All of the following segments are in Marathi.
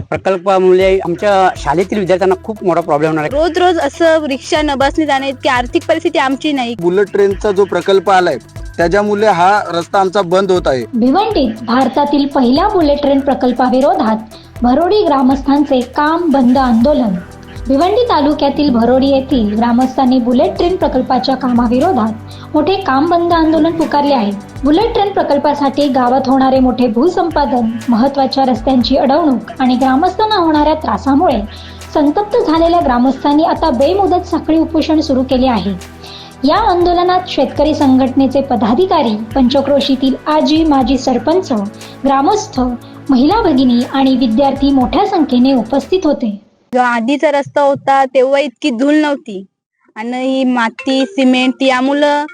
प्रकल्पामुळे आमच्या शाळेतील विद्यार्थ्यांना खूप मोठा प्रॉब्लेम होणार आहे. रोज रोज असं रिक्षा न बसने जाणे इतकी आर्थिक परिस्थिती आमची नाही. बुलेट ट्रेनचा जो प्रकल्प आलाय त्याच्यामुळे हा रस्ता आमचा बंद होत आहे. भिवंडीत भारतातील पहिल्या बुलेट ट्रेन प्रकल्पाविरोधात भरोडी ग्रामस्थांचे काम बंद आंदोलन. भिवंडी तालुक्यातील भरोडी येथील ग्रामस्थांनी बुलेट ट्रेन प्रकल्पाच्या कामाविरोधात मोठे काम बंद आंदोलन पुकारले आहे. बुलेट ट्रेन प्रकल्पासाठी गावात होणारे मोठे भूसंपादन महत्त्वाच्या रस्त्यांची अडवणूक आणि ग्रामस्थांना होणाऱ्या त्रासामुळे संतप्त झालेल्या ग्रामस्थांनी आता बेमुदत साखळी उपोषण सुरू केले आहे. या आंदोलनात शेतकरी संघटनेचे पदाधिकारी पंचक्रोशीतील आजी माजी सरपंच ग्रामस्थ महिला भगिनी आणि विद्यार्थी मोठ्या संख्येने उपस्थित होते. जो आधीचा रस्ता होता तेव्हा इतकी धूल नव्हती. आणि ही माती सिमेंट यामुळं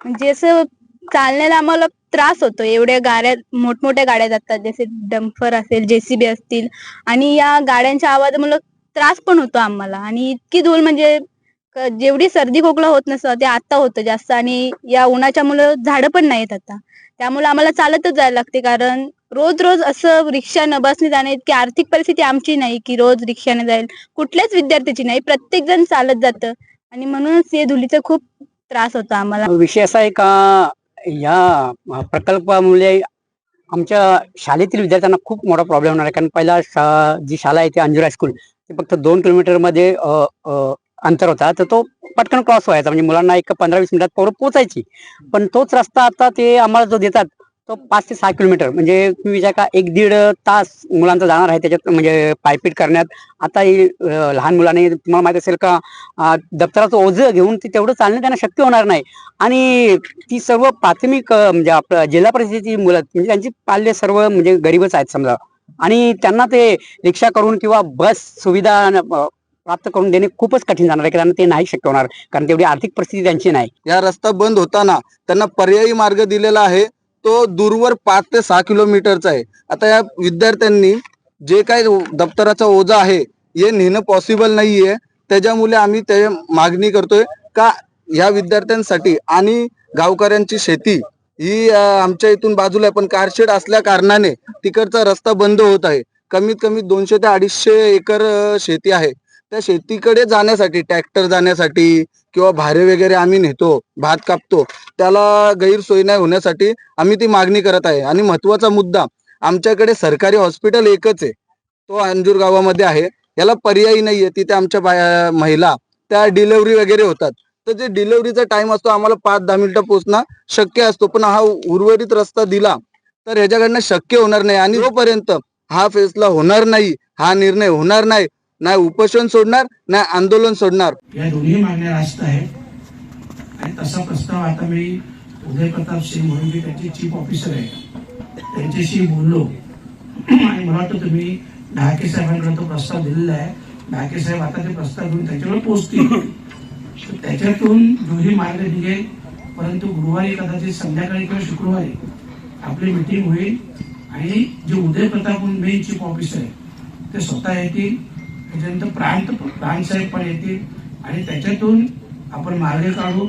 म्हणजे असं चालण्याला आम्हाला त्रास होतो. एवढ्या गाड्या मोठमोठ्या गाड्या जातात. जसे डम्फर असेल जेसीबी असतील. आणि या गाड्यांच्या आवाजामुळे त्रास पण होतो आम्हाला. आणि इतकी धूल म्हणजे जेवढी सर्दी खोकला होत नसतं ते आता होतं जास्त. आणि या उन्हाच्या मुलं झाडं पण नाहीत आता. त्यामुळे आम्हाला चालतच जायला लागते. कारण रोज रोज असं रिक्षा न बसने जाणे इतकी आर्थिक परिस्थिती आमची नाही की रोज रिक्षाने जाईल. कुठल्याच विद्यार्थ्याची नाही प्रत्येक जण चालत जातं. आणि म्हणूनच हे धुलीचा खूप त्रास होतो आम्हाला. विषय असा आहे का या प्रकल्पामुळे आमच्या शाळेतील विद्यार्थ्यांना खूप मोठा प्रॉब्लेम होणार आहे. कारण पहिला शा- जी शाळा आहे ती अंजुर हायस्कूल ती फक्त दोन किलोमीटरमध्ये अ, अंतर होता. तर तो पटकन क्रॉस व्हायचा. म्हणजे मुलांना एक पंधरा वीस मिनिटात पोरं पोचायची. पण तोच रस्ता आता ते आम्हाला जो देतात तो पाच ते सहा किलोमीटर. म्हणजे तुम्ही विचार का एक दीड तास मुलांचा जाणार आहे त्याच्यात म्हणजे पायपीट करण्यात. आता लहान मुलांनी तुम्हाला माहीत असेल का दप्तराचं ओझं घेऊन ते तेवढं चालणं त्यांना शक्य होणार नाही. आणि ती सर्व प्राथमिक म्हणजे आपलं जिल्हा परिषदेची मुलं म्हणजे त्यांची पाल्य सर्व म्हणजे गरीबच आहेत समजा. आणि त्यांना ते रिक्षा करून किंवा बस सुविधा प्राप्त करून देणे खूपच कठीण जाणार आहे कारण ते नाही शक्य होणार. कारण तेवढी आर्थिक परिस्थिती त्यांची नाही. या रस्ता बंद होताना त्यांना पर्यायी मार्ग दिलेला आहे. तो दूरवर पाच ते सहा किलोमीटरचा आहे. आता या विद्यार्थ्यांनी जे काही दप्तराचा ओझा आहे हे नेणं पॉसिबल नाहीये. त्याच्यामुळे आम्ही ते मागणी करतोय का या विद्यार्थ्यांसाठी आणि गावकऱ्यांची शेती ही आमच्या इथून बाजूला आहे. पण कारशेड असल्या कारणाने तिकडचा रस्ता बंद होत आहे. कमीत कमी दोनशे ते अडीचशे एकर शेती आहे. त्या शेतीकडे जाण्यासाठी ट्रॅक्टर जाण्यासाठी किंवा भारे वगैरे आम्ही नेतो भात कापतो. त्याला गैरसोय नाही होण्यासाठी आम्ही ती मागणी करत आहे. आणि महत्त्वाचा मुद्दा आमच्याकडे सरकारी हॉस्पिटल एकच आहे. तो अंजूर गावामध्ये आहे. याला पर्यायी नाहीये. तिथे आमच्या बाया महिला त्या डिलेवरी वगैरे होतात. तर जे डिलेवरीचा टाइम असतो आम्हाला पाच दहा मिनिटं पोहोचणं शक्य असतो. पण हा उर्वरित रस्ता दिला तर ह्याच्याकडनं शक्य होणार नाही. आणि जोपर्यंत हा फैसला होणार नाही हा निर्णय होणार नाही नाही उपोषण सोडणार नाही आंदोलन सोडणार. या दोन्ही मागण्या रास्त आहेत. आणि तसा प्रस्ताव आता मी उदय प्रताप सिंग म्हणून जे त्यांचे चीफ ऑफिसर आहे त्यांच्याशी बोललो. आणि मला वाटतं तुम्ही ढाके साहेबांकडे तो प्रस्ताव दिलेला आहे. ढाके साहेब आता ते प्रस्ताव घेऊन त्यांच्याकडे पोहोचतील. त्याच्यातून दोन्ही मार्ग निघेल. परंतु गुरुवारी कदाचित संध्याकाळी किंवा शुक्रवारी आपली मिटिंग होईल. आणि जे उदय प्रताप म्हणून मेन चीफ ऑफिसर आहे ते स्वतः येतील. त्याच्यानंतर प्रांत प्रांत साहेब पण येतील. आणि त्याच्यातून आपण मार्ग काढू.